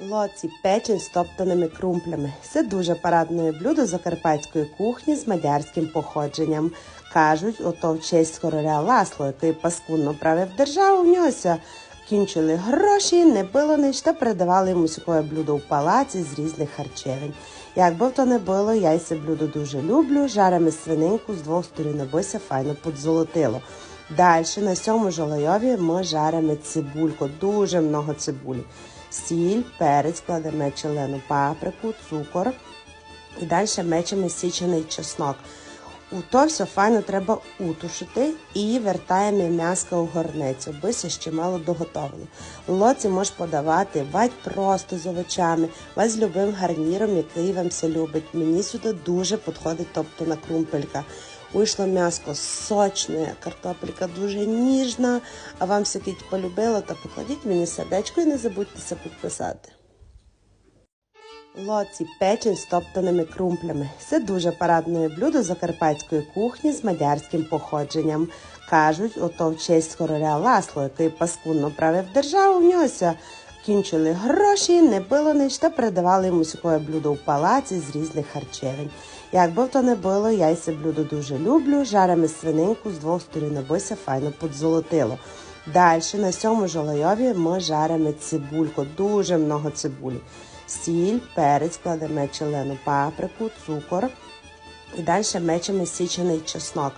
Лоці печень з топтаними крумплями. Це дуже парадне блюдо закарпатської кухні з мадярським походженням. Кажуть, ото в честь короля Ласло, який паскудно правив державу, в нього кінчили гроші, не було ніч та передавали йому сякое блюдо в палаці з різних харчевень. Як би то не було, я й це блюдо дуже люблю. Жаримо свининку з двох сторін, абося файно подзолотило. Далі на сьому жолойові ми жаримо цибульку, дуже много цибулі. Сіль, перець, кладемо челену паприку, цукор. І далі мечемо січений чеснок. У то все файно треба утушити і вертаємо м'яско у горницю, аби се ще мало доготовлено. Лоці можеш подавати вать просто з овочами, вать з любим гарніром, який вам все любить. Мені сюди дуже підходить тобто на крумпелька. Вийшло м'яско сочне, картопелька дуже ніжна, а вам все кіть полюбило, то покладіть мені сердечко і не забудьтеся підписати. Лоці печень з топтаними крумплями. Це дуже парадне блюдо закарпатської кухні з мадярським походженням. Кажуть, ото в честь короля Ласло, який паскудно правив державу, в нього кінчили гроші, не було ніч та передавали йому сякое блюдо в палаці з різних харчевень. Як би то не було, я й це блюдо дуже люблю. Жаримо свининку з двох сторін, абося файно подзолотило. Далі на сьому жолойові ми жаримо цибульку, дуже много цибулі. Сіль, перець, кладемо челену паприку, цукор. І далі мечемо січений чеснок.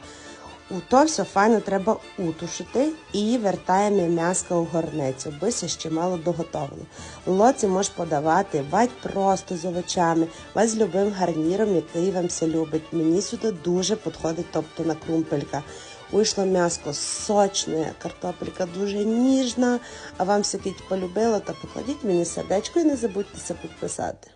У то все файно треба утушити і вертаємо м'яско у горницю, аби се ще мало доготовлено. Лоці можеш подавати вать просто з овочами, вать з любим гарніром, який вам все любить. Мені сюди дуже підходить тобто на крумпелька. Вийшло м'яско сочне, картопелька дуже ніжна, а вам все полюбила? то покладіть мені сердечко і не забудьтеся підписати.